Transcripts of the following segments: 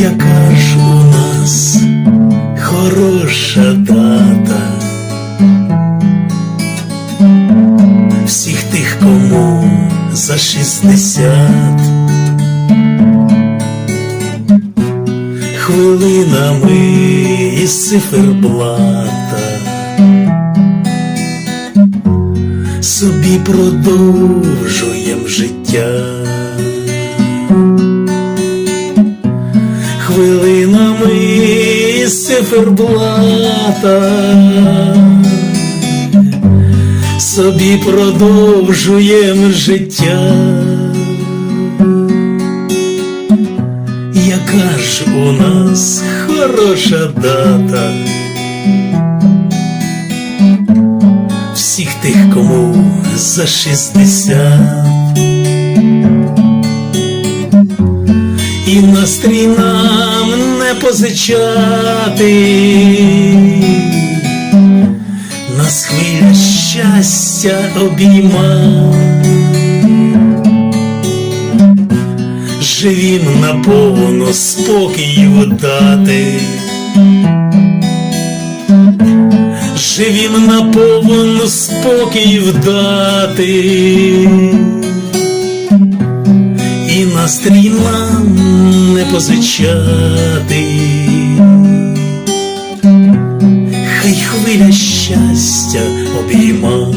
яка ж у нас хороша дата. Всіх тих, кому за шістдесят. Хвилинами із циферблата. Собі продовжуєм життя. Хвилинами із циферблата собі продовжуєм життя. Яка ж у нас хороша дата всіх тих, кому за шістдесят. Настрій нам не позичати, нас хвиля щастя обійма. Живім наповну спокою дати, живім наповну спокою дати, настрій нам не позичати, хай хвиля щастя обійма.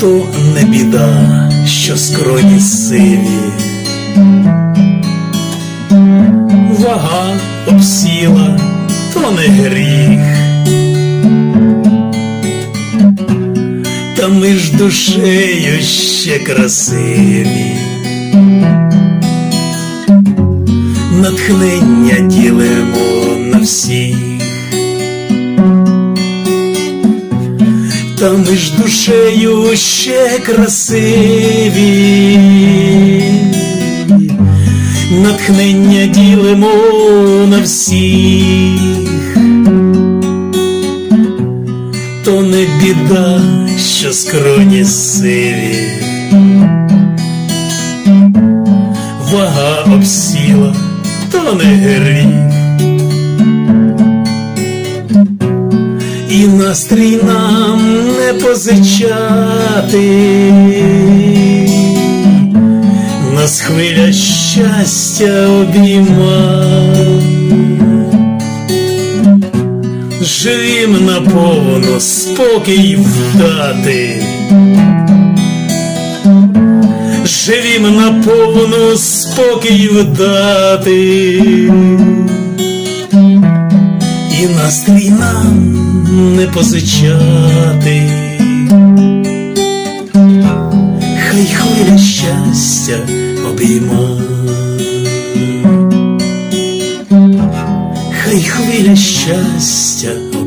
то не біда, що скроні сиві. Вага обсіла, то не гріх. Та ми ж душею ще красиві. Натхнення ділимо на всіх. Та ми ж душею ще красиві, натхнення ділимо на всіх, не біда, що скроні сиві, вага обсіла, то не гріх. і настрій нам не позичати, нас хвиля щастя обійма, наповну спокій вдати, живім наповну спокій вдати і настрій нам не позичати, хай хвиля щастя обійма, хай хвиля щастя.